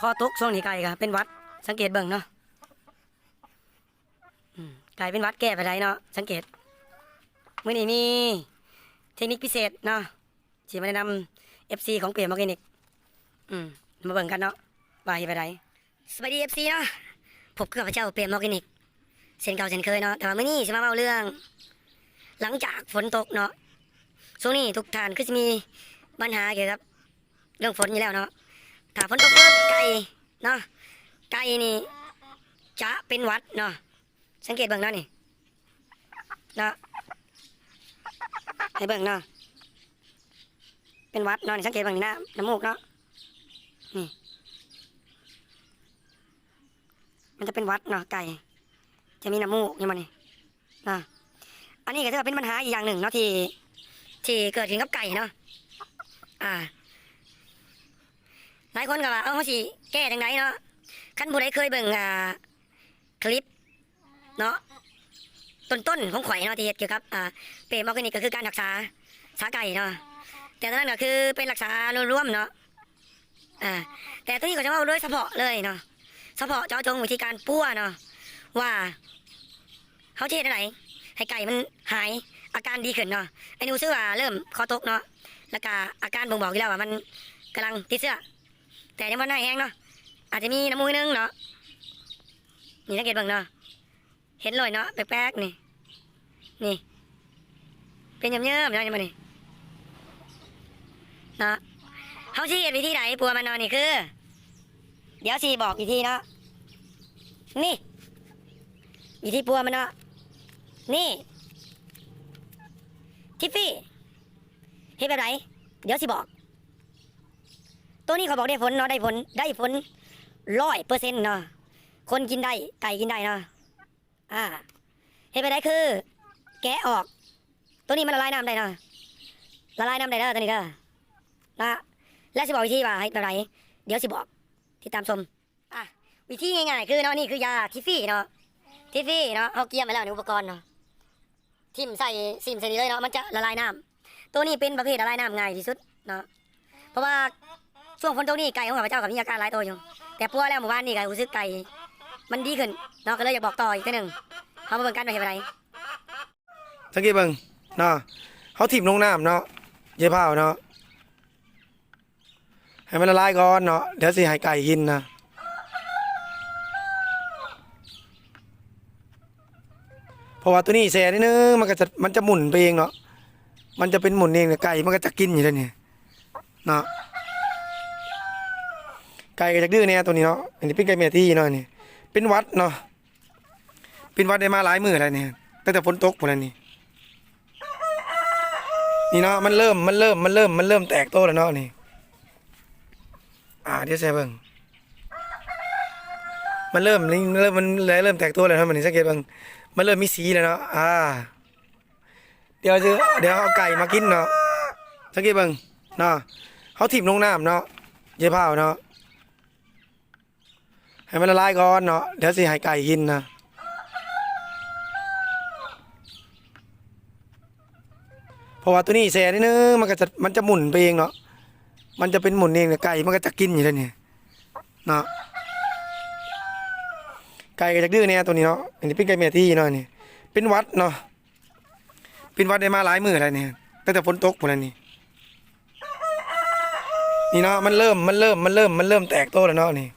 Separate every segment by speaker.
Speaker 1: คอตกช่วงนี้ไก่ก็เป็นวัด สังเกตเบิ่งเนาะไก่เป็นวัดแก้ไปได้เนาะสังเกตมื้อนี้มีเทคนิคพิเศษเนาะที่มาแนะนำ FC ของเปลี่ยนออร์แกนิกอืมมาเบิ่งกันเนาะว่าเฮ็ดไปได้สวัสดี FC เนาะพบกับพระเจ้าเปลี่ยนออร์แกนิกเช่นเก่าเช่นเคยเนาะแต่ว่ามื้อนี้สิมาเล่าเรื่อง หลังจากฝนตกเนาะช่วงนี้ทุกท่านก็จะมีปัญหาเกี่ยวกับเรื่องฝนอยู่แล้วเนาะถ้าฝนตกปุ๊บ เนาะไก่นี่จะเป็นวัดเนาะสังเกตเบิ่งเนาะนี่เนาะให้เบิ่งเนาะเป็นวัดเนาะนี่สังเกตเบิ่งนี่นะน้ำมูกเนาะนี่มันจะเป็นวัดเนาะไก่ จะมีน้ำมูกนี่มันนี่เนาะอันนี้ก็ถือว่าเป็นปัญหาอีกอย่างหนึ่งเนาะที่ที่เกิดขึ้นกับไก่เนาะอ่า หลายคนก็ว่าเอ้าเขาสิแก้จังไดเนาะขั้นผู้ใดเคยเบิ่งอ่าคลิปเนาะต้นๆของข่อยเนาะที่เฮ็ดเกี่ยวกับอ่าเปรมออร์แกนิกก็คือการรักษาสาไก่เนาะแต่ตอนนั้นก็คือเป็นรักษารวมๆเนาะอ่าแต่ตัวนี้ก็จะเอาโดยเฉพาะเลยเนาะเฉพาะเจาะจงวิธีการปั้วเนาะว่าเขาเฮ็ดอะไรให้ไก่มันหายอาการดีขึ้นเนาะไอ้หนูซื้อว่าเริ่มคอตกเนาะแล้วก็อาการบ่งบอกอยู่แล้วว่ามันกำลังติดเชื้อ แต่ยังมันน้อยแห้งเนาะอาจจะมีน้ำมูกนึงเนาะนี่สังเกตบ้างเนาะเห็นรอยเนาะแป๊กๆนี่นี่ เป็นเยิ้มๆเนาะยังมานี่เนาะเขาชี้วิธีไหนปัวมันนาะนี่คือ เดี๋ยวสีบอกวิธีเนาะนี่วิธีปัวมันเนาะนี่ทิฟฟี่เฮ็ดแบบไหนเดี๋ยวสิบอก ตัวนี้เขาบอกได้ผลเนาะได้ผลได้ผลร้อยเปอร์เซ็นต์เนาะคนกินได้ไก่กินได้เนาะอ่าเฮ็ดแบบไหนคือ แกะออก ตัวนี้มันละลายน้ำได้เนาะละลายน้ำได้เด้อตัวนี้เด้อนะและสิบอกวิธีว่าเฮ็ดแบบไหนเดี๋ยวสิบอกติดตามชมอะวิธีง่ายๆคือเนาะนี่คือยาทิฟฟี่เนาะทิฟฟี่เนาะเขาเกียมไปแล้วในอุปกรณ์เนาะทิมใส่ซิมใส่นี่เลยเนาะมันจะละลายน้ำตัวนี้เป็นประเภทละลายน้ำง่ายที่สุดเนาะเพราะว่า ช่วงฝนตกนี่ไก่ของข้าพเจ้ากับมีอาการหลายตัวอยู่ แต่พัวแล้วหมู่บ้านนี่ไก่รู้สึกไก่ มันดีขึ้นเนาะก็เลยอยากบอกต่ออีกทีหนึ่งเขามาเบิ่งกันไปเห็นอะไร
Speaker 2: สังเกตเบิ่งเนาะเขาถิ่มลงน้ำเนาะเย่ผ้าเนาะให้มันละลายก่อนเนาะเดี๋ยวสิให้ไก่กินนะเพราะว่าตัวนี้แซ่นิดนึงมันก็จะมันจะหมุนไปเองเนาะมันจะเป็นหมุนเองเนี่ยไก่มันก็จะกินอยู่แล้วเนี่ยเนาะ ไก่ก็จะดื้อเนี่ยตัวนี้เนาะอันนี้เป็นไก่เมียที่เนาะนี่เป็นวัดเนาะเป็นวัดได้มาหลายมือแล้วเนี่ยตั้งแต่ฝนตกหมดแล้วนี่นี่เนาะมันเริ่มมันเริ่มมันเริ่มมันเริ่มแตกโตแล้วเนาะนี่อ่าเดี๋ยวใส่เบิ่งมันเริ่มมันเริ่มมันเริ่มแตกโตแล้วเนาะมันนี่สังเกตเบิ่งมันเริ่มมีสีแล้วเนาะอ่า เดี๋ยวจะเดี๋ยวเอาไก่มากินเนาะสังเกตเบิ่งเนาะเขาถิ่มลงน้ำเนาะเย่ผ้าเนาะ ให้มันละลายก่อนเนาะเดี๋ยวสิให้ไก่กินนะเพราะว่าตัวนี้แซ่นิดนึงมันก็จะมันจะหมุนไปเองเนาะมันจะเป็นหมุนเองเนี่ยไก่มันก็จะกินอยู่แล้วเนี่ยเนาะไก่ก็จะดื้อเนี่ยตัวนี้เนาะอันนี้เป็นไก่เมียที่เนาะนี่เป็นวัดเนาะเป็นวัดได้มาหลายมื้อแล้วเนี่ยตั้งแต่ฝนตกหมดแล้วนี่นี่เนาะมันเริ่มมันเริ่มมันเริ่มมันเริ่มแตกโตแล้วเนาะนี่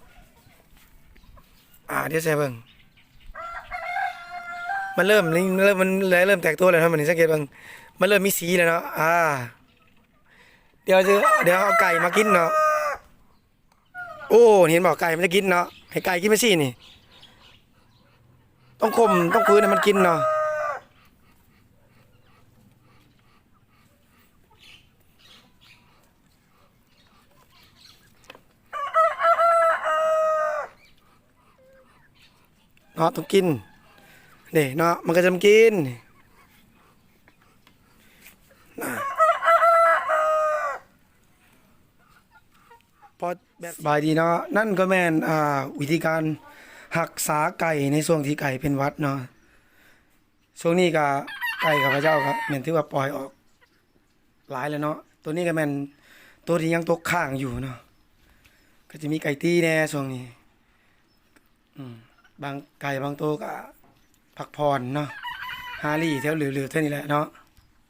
Speaker 2: อ่าเดี๋ยวใส่เบิ่งมันเริ่มเริ่มมันเริ่มแตกตัวแล้วเนะมันนี่สังเกตเบิ่งมันเริ่มมีสีแล้วเนาะอ่า เดี๋ยวจะเดี๋ยวเอาไก่มากินเนาะโอ้เห็นบอกไก่มันจะกินเนาะให้ไก่กินไม่สินี่ ต้องคมต้องพื้นให้มันกินเนาะ เนาะต้องกินเด้เนาะมันก็จะมากินพอแบบบายดีเนาะนั่นก็แม่นอ่าวิธีการหักษาไก่ในช่วงที่ไก่เป็นวัดเนาะช่วงนี้ก็ไก่กับพระเจ้าครับแม่นถือว่าปล่อยออกหลายแล้วเนาะตัวนี้ก็แม่นตัวที่ยังตกข้างอยู่เนาะก็จะมีไก่ตีแน่ช่วงนี้ อืม บางไก่บางตัวก็พักผ่อนเนาะฮารี่แถวเหลือๆเท่านี้แหละเนาะ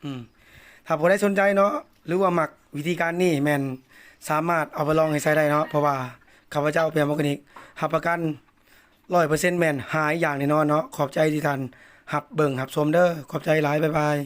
Speaker 2: อืมถ้าผู้ใดสนใจเนาะหรือว่าหมักวิธีการนี่แมนสามารถเอาไปลองให้ใช้ได้เนาะเพราะว่าข้าพเจ้าเปียมอร์แกนิกหับประกันร้อยเปอร์เซ็นต์แมนหายอย่างแน่นอนเนาะขอบใจที่ท่านหับเบิ่งหับชมเด้อขอบใจหลายบ๊ายบาย